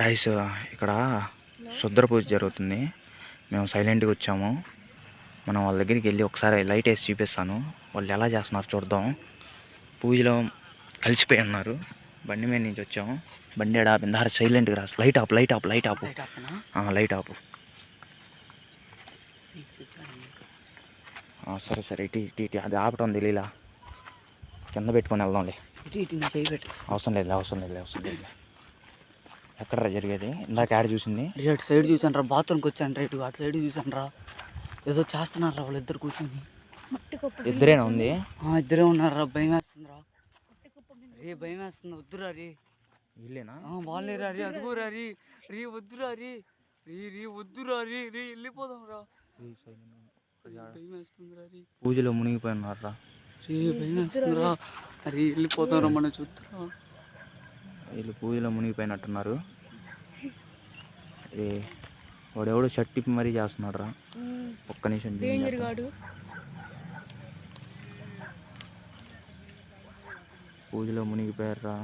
Guys ఇక్కడ శుద్ర పూజ జరుగుతుంది. మేము సైలెంట్గా వచ్చాము. మనం వాళ్ళ దగ్గరికి వెళ్ళి ఒకసారి లైట్ వేసి చూపిస్తాను. వాళ్ళు ఎలా చేస్తున్నారు చూద్దాం. పూజలో కలిసిపోయి ఉన్నారు. బండి మీద నుంచి వచ్చాము. బండి ఎడా బిందారు సైలెంట్గా రా లైట్ ఆపు లైట్ ఆపు లైట్ ఆపు. లైట్ ఆపు. సరే సరే ఇటు ఇటు ఇటు. అది ఆపటం తెలియలా కింద పెట్టుకొని వెళ్దాంలే. అవసరం లేదు అవసరం లేదు అవసరం లేదు. ఎక్కడ జరిగేది? ఇందాక యాడ్ చూసింది. అటు సైడ్ చూసాను రా బాత్రూమ్కి వచ్చాను రా ఇటు అటు సైడ్ చూసాను రా. ఏదో చేస్తున్నారు రా వాళ్ళిద్దరు కూర్చొని. ఇద్దరేనా ఉంది? ఆ, ఇద్దరే ఉన్నారు రా భయం వేస్తుంది రా. రే భయం వేస్తుంది వద్దురా రే. వీళ్ళేనా? వాళ్ళే రా రే అదిగోరా రీ రీ. వద్దురా రీ. రీ రీ వద్దురా రీ రీ వెళ్ళిపోదాం రా. భయం వేస్తుంది రా రీ. పూజలో మునిగిపోయి ఉన్నారా రే భయం వేస్తుంది రా. రీ వెళ్ళిపోదాం రా మనం చూద్దాం వీళ్ళు పూజలో మునిగిపోయినట్టున్నారు. ఏ వాడెవడో షర్ట్ ఇప్పి మరీ చేస్తున్నాడు రా ఒక్క నిమిషం పూజలో మునిగిపోయారా